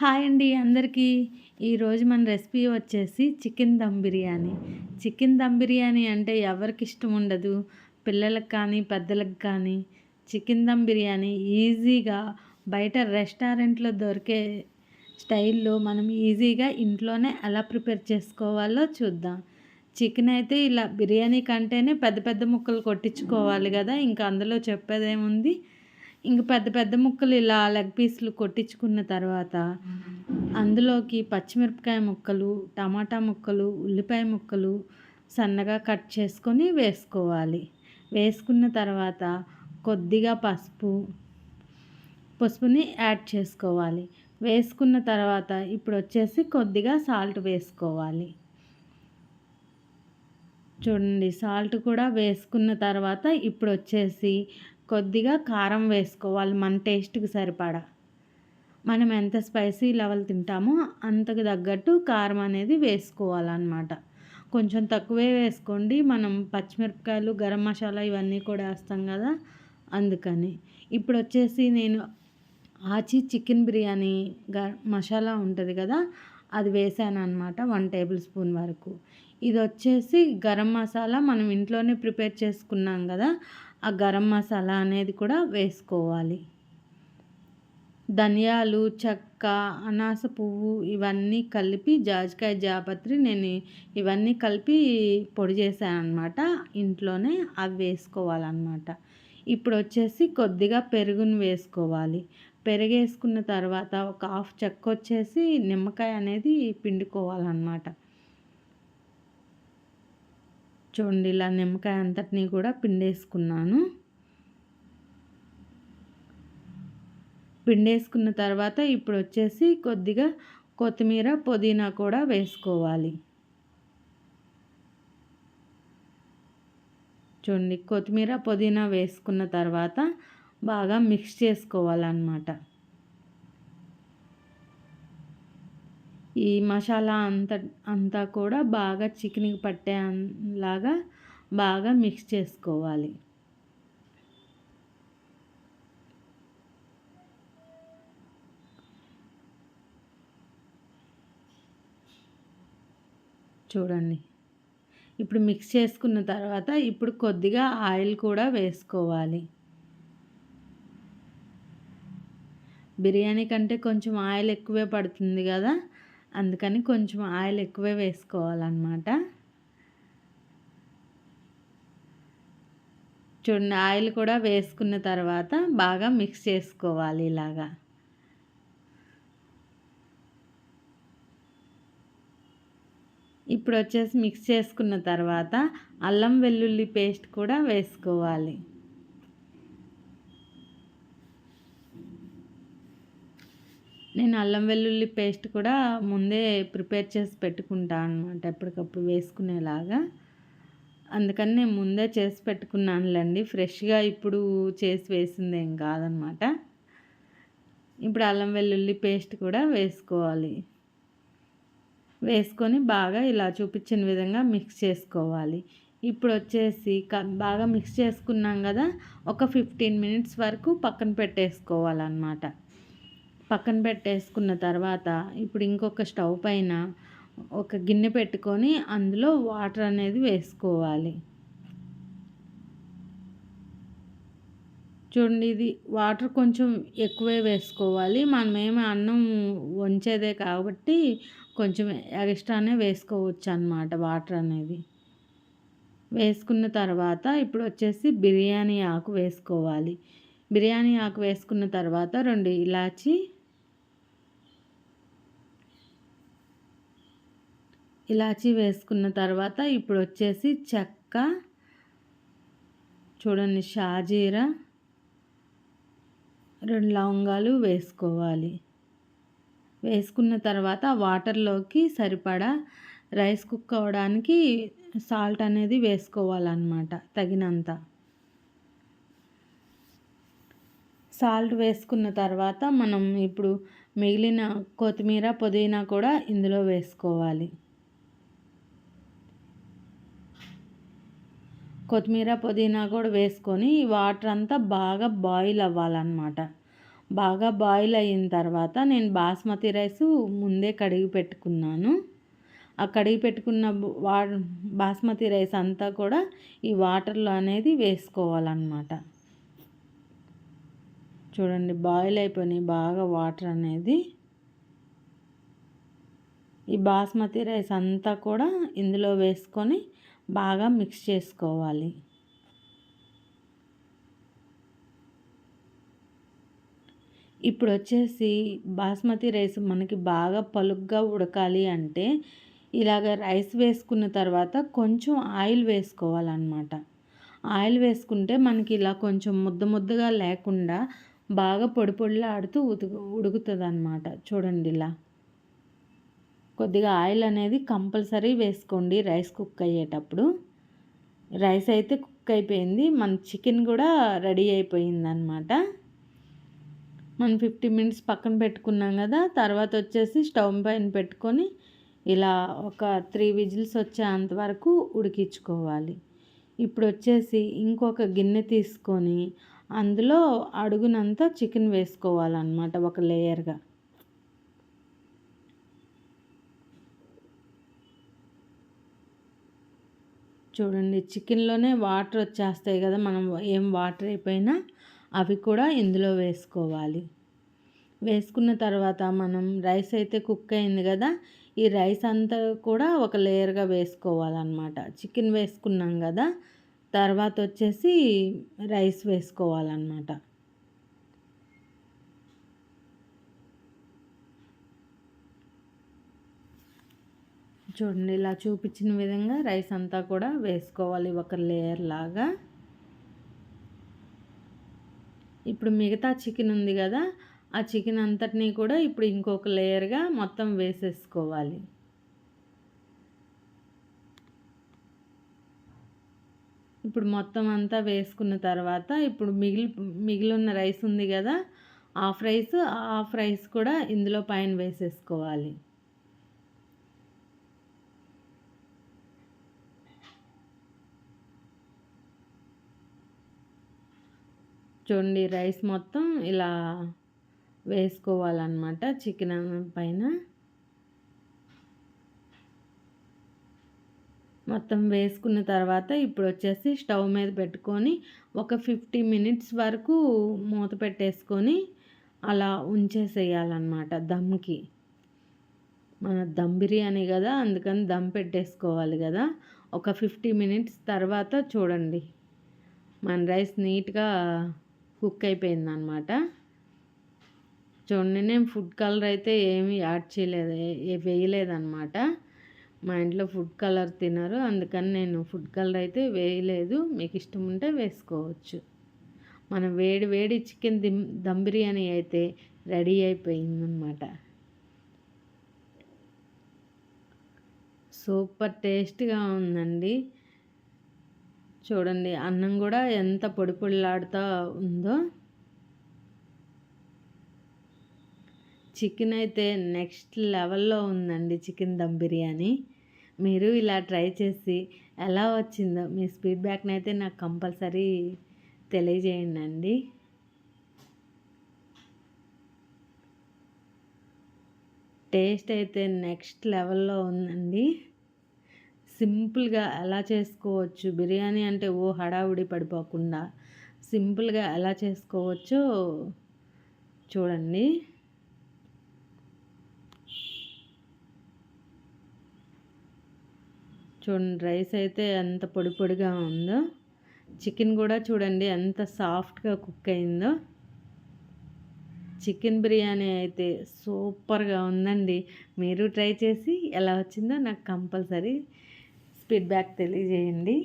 Hi అండి అందరికీ. ఈరోజు మన రెసిపీ వచ్చేసి చికెన్ దమ్ బిర్యానీ. చికెన్ దమ్ బిర్యానీ అంటే ఎవరికి ఇష్టం ఉండదు. పిల్లలకు కానీ పెద్దలకు కానీ చికెన్ దమ్ బిర్యానీ ఈజీగా బయట రెస్టారెంట్లో దొరికే స్టైల్లో మనం ఈజీగా ఇంట్లోనే ఎలా ప్రిపేర్ చేసుకోవాలో చూద్దాం. చికెన్ అయితే ఇలా బిర్యానీ కంటేనే పెద్ద పెద్ద ముక్కలు కొట్టించుకోవాలి కదా. ఇంకా అందులో చెప్పేదేముంది ఇంక పెద్ద పెద్ద ముక్కలు ఇలా లెగ్ పీసులు కొట్టించుకున్న తర్వాత అందులోకి పచ్చిమిరపకాయ ముక్కలు టమాటా ముక్కలు ఉల్లిపాయ ముక్కలు సన్నగా కట్ చేసుకొని వేసుకోవాలి. వేసుకున్న తర్వాత కొద్దిగా పసుపు పసుపుని యాడ్ చేసుకోవాలి. వేసుకున్న తర్వాత ఇప్పుడు వచ్చేసి కొద్దిగా సాల్ట్ వేసుకోవాలి. చూడండి సాల్ట్ కూడా వేసుకున్న తర్వాత ఇప్పుడు వచ్చేసి కొద్దిగా కారం వేసుకోవాలి మన టేస్ట్కి సరిపడా. మనం ఎంత స్పైసీ లెవెల్ తింటామో అంతకు తగ్గట్టు కారం అనేది వేసుకోవాలన్నమాట. కొంచెం తక్కువే వేసుకోండి. మనం పచ్చిమిరపకాయలు గరం మసాలా ఇవన్నీ కూడా వేస్తాం కదా అందుకని. ఇప్పుడు వచ్చేసి నేను ఆచి చికెన్ బిర్యానీ గ మసాలా ఉంటుంది కదా అది వేసాను అనమాట వన్ టేబుల్ స్పూన్ వరకు. ఇది వచ్చేసి గరం మసాలా మనం ఇంట్లోనే ప్రిపేర్ చేసుకున్నాం కదా ఆ గరం మసాలా అనేది కూడా వేసుకోవాలి. ధనియాలు చెక్క అనాస పువ్వు ఇవన్నీ కలిపి జాజికాయ జాపత్రి నేను ఇవన్నీ కలిపి పొడి చేశాను అనమాట ఇంట్లోనే అవి వేసుకోవాలన్నమాట. ఇప్పుడు వచ్చేసి కొద్దిగా పెరుగును వేసుకోవాలి. పెరుగు వేసుకున్న తర్వాత ఒక హాఫ్ చెక్క వచ్చేసి నిమ్మకాయ అనేది పిండుకోవాలన్నమాట. చూడండి ఇలా నిమ్మకాయ అంతటినీ కూడా పిండేసుకున్నాను. పిండేసుకున్న తర్వాత ఇప్పుడు వచ్చేసి కొద్దిగా కొత్తిమీర పుదీనా కూడా వేసుకోవాలి. చూడండి కొత్తిమీర పుదీనా వేసుకున్న తర్వాత బాగా మిక్స్ చేసుకోవాలన్నమాట. ఈ మసాలా అంత అంతా కూడా బాగా చికెన్కి పట్టేలాగా బాగా మిక్స్ చేసుకోవాలి. చూడండి. ఇప్పుడు మిక్స్ చేసుకున్న తర్వాత ఇప్పుడు కొద్దిగా ఆయిల్ కూడా వేసుకోవాలి. బిర్యానీ కంటే కొంచెం ఆయిల్ ఎక్కువే పడుతుంది కదా. అందుకని కొంచెం ఆయిల్ ఎక్కువే వేసుకోవాలన్నమాట. చూడండి ఆయిల్ కూడా వేసుకున్న తర్వాత బాగా మిక్స్ చేసుకోవాలి ఇలాగా. ఇప్పుడు వచ్చేసి మిక్స్ చేసుకున్న తర్వాత అల్లం వెల్లుల్లి పేస్ట్ కూడా వేసుకోవాలి. నేను అల్లం వెల్లుల్లి పేస్ట్ కూడా ముందే ప్రిపేర్ చేసి పెట్టుకుంటాను అనమాట ఎప్పటికప్పుడు వేసుకునేలాగా. అందుకని నేను ముందే చేసి పెట్టుకున్నానులేండి. ఫ్రెష్గా ఇప్పుడు చేసి వేసింది ఏం కాదనమాట ఇప్పుడు అల్లం వెల్లుల్లి పేస్ట్ కూడా వేసుకోవాలి. వేసుకొని బాగా ఇలా చూపించిన విధంగా మిక్స్ చేసుకోవాలి. ఇప్పుడు వచ్చేసి బాగా మిక్స్ చేసుకున్నాం కదా ఒక ఫిఫ్టీన్ మినిట్స్ వరకు పక్కన పెట్టేసుకోవాలన్నమాట. పక్కన పెట్టేసుకున్న తర్వాత ఇప్పుడు ఇంకొక స్టవ్ పైన ఒక గిన్నె పెట్టుకొని అందులో వాటర్ అనేది వేసుకోవాలి. చూడండి ఇది వాటర్ కొంచెం ఎక్కువే వేసుకోవాలి. మనమేమి అన్నం వంచేదే కాబట్టి కొంచెం ఎక్స్ట్రానే వేసుకోవచ్చు అన్నమాట వాటర్ అనేది. వేసుకున్న తర్వాత ఇప్పుడు వచ్చేసి బిర్యానీ ఆకు వేసుకోవాలి. బిర్యానీ ఆకు వేసుకున్న తర్వాత రెండు ఇలాచి ఇలాచీ వేసుకున్న తర్వాత ఇప్పుడు వచ్చేసి చెక్క చూడండి షాజీరా రెండు లవంగాలు వేసుకోవాలి. వేసుకున్న తర్వాత వాటర్లోకి సరిపడా రైస్ కుక్ అవ్వడానికి సాల్ట్ అనేది వేసుకోవాలన్నమాట తగినంత. సాల్ట్ వేసుకున్న తర్వాత మనం ఇప్పుడు మిగిలిన కొత్తిమీర పుదీనా కూడా ఇందులో వేసుకోవాలి. కొత్తిమీర పుదీనా కూడా వేసుకొని వాటర్ అంతా బాగా బాయిల్ అవ్వాలన్నమాట. బాగా బాయిల్ అయిన తర్వాత నేను బాస్మతి రైస్ ముందే కడిగి పెట్టుకున్నాను. ఆ కడిగి పెట్టుకున్న వా బాస్మతి రైస్ అంతా కూడా ఈ వాటర్లో అనేది వేసుకోవాలన్నమాట. చూడండి బాయిల్ అయిపోయినాయి బాగా వాటర్ అనేది. ఈ బాస్మతి రైస్ అంతా కూడా ఇందులో వేసుకొని బాగా మిక్స్ చేసుకోవాలి. ఇప్పుడు వచ్చేసి బాస్మతి రైస్ మనకి బాగా పలుగ్గా ఉడకాలి అంటే ఇలాగ రైస్ వేసుకున్న తర్వాత కొంచెం ఆయిల్ వేసుకోవాలన్నమాట. ఆయిల్ వేసుకుంటే మనకి ఇలా కొంచెం ముద్ద ముద్దగా లేకుండా బాగా పొడి పొడిలాడుతూ ఉతుకు ఉడుకుతుంది అనమాట చూడండి ఇలా. కొద్దిగా ఆయిల్ అనేది కంపల్సరీ వేసుకోండి రైస్ కుక్ అయ్యేటప్పుడు. రైస్ అయితే కుక్ అయిపోయింది. మన చికెన్ కూడా రెడీ అయిపోయింది అనమాట మనం ఫిఫ్టీ మినిట్స్ పక్కన పెట్టుకున్నాం కదా తర్వాత వచ్చేసి స్టవ్ పైన పెట్టుకొని ఇలా ఒక త్రీ విజిల్స్ వచ్చేంత వరకు ఉడికించుకోవాలి. ఇప్పుడు వచ్చేసి ఇంకొక గిన్నె తీసుకొని అందులో అడుగునంతా చికెన్ వేసుకోవాలన్నమాట ఒక లేయర్గా. చూడండి చికెన్లోనే వాటర్ వచ్చేస్తాయి కదా మనం ఏం వాటర్ అయిపోయినా అవి కూడా ఇందులో వేసుకోవాలి. వేసుకున్న తర్వాత మనం రైస్ అయితే కుక్ అయింది కదా ఈ రైస్ అంతా కూడా ఒక లేయర్గా వేసుకోవాలన్నమాట. చికెన్ వేసుకున్నాం కదా తర్వాత వచ్చేసి రైస్ వేసుకోవాలన్నమాట. చూడండి ఇలా చూపించిన విధంగా రైస్ అంతా కూడా వేసుకోవాలి ఒక లేయర్ లాగా. ఇప్పుడు మిగతా చికెన్ ఉంది కదా ఆ చికెన్ అంతటినీ కూడా ఇప్పుడు ఇంకొక లేయర్గా మొత్తం వేసేసుకోవాలి. ఇప్పుడు మొత్తం అంతా వేసుకున్న తర్వాత ఇప్పుడు మిగిలి మిగిలిన రైస్ ఉంది కదా హాఫ్ రైస్ హాఫ్ రైస్ కూడా ఇందులో పైన వేసేసుకోవాలి. చూడండి రైస్ మొత్తం ఇలా వేసుకోవాలన్నమాట చికెన్ పైన. మొత్తం వేసుకున్న తర్వాత ఇప్పుడు వచ్చేసి స్టవ్ మీద పెట్టుకొని ఒక ఫిఫ్టీ మినిట్స్ వరకు మూత పెట్టేసుకొని అలా ఉంచేసేయాలన్నమాట దమ్కి. మన దమ్ బిర్యానీ కదా అందుకని దమ్ పెట్టేసుకోవాలి కదా. ఒక ఫిఫ్టీ మినిట్స్ తర్వాత చూడండి. మన రైస్ నీట్గా కుక్ అయిపోయిందనమాట. చూడండి నేను ఫుడ్ కలర్ అయితే ఏమీ యాడ్ చేయలేదు వేయలేదన్నమాట మా ఇంట్లో ఫుడ్ కలర్ తినరు అందుకని నేను ఫుడ్ కలర్ అయితే వేయలేదు. మీకు ఇష్టం ఉంటే వేసుకోవచ్చు. మనం వేడి వేడి చికెన్ దిమ్ దమ్ బిర్యానీ అయితే రెడీ అయిపోయిందనమాట. సూపర్ టేస్ట్గా ఉందండి. చూడండి అన్నం కూడా ఎంత పొడి పొడిలాడుతూ ఉందో. చికెన్ అయితే నెక్స్ట్ లెవెల్లో ఉందండి చికెన్ దమ్ బిర్యానీ. మీరు ఇలా ట్రై చేసి ఎలా వచ్చిందో మీ ఫీడ్బ్యాక్ని అయితే నాకు కంపల్సరీ తెలియజేయండి అండి టేస్ట్ అయితే నెక్స్ట్ లెవెల్లో ఉందండి. సింపుల్గా ఎలా చేసుకోవచ్చు? బిర్యానీ అంటే ఓ హడావుడి పడిపోకుండా సింపుల్గా ఎలా చేసుకోవచ్చో చూడండి. చూడండి రైస్ అయితే ఎంత పొడి పొడిగా ఉందో. చికెన్ కూడా చూడండి ఎంత సాఫ్ట్గా కుక్ అయిందో. చికెన్ బిర్యానీ అయితే సూపర్గా ఉందండి. మీరు ట్రై చేసి ఎలా వచ్చిందో నాకు కంపల్సరీ ఫీడ్బ్యాక్ తెలియజేయండి.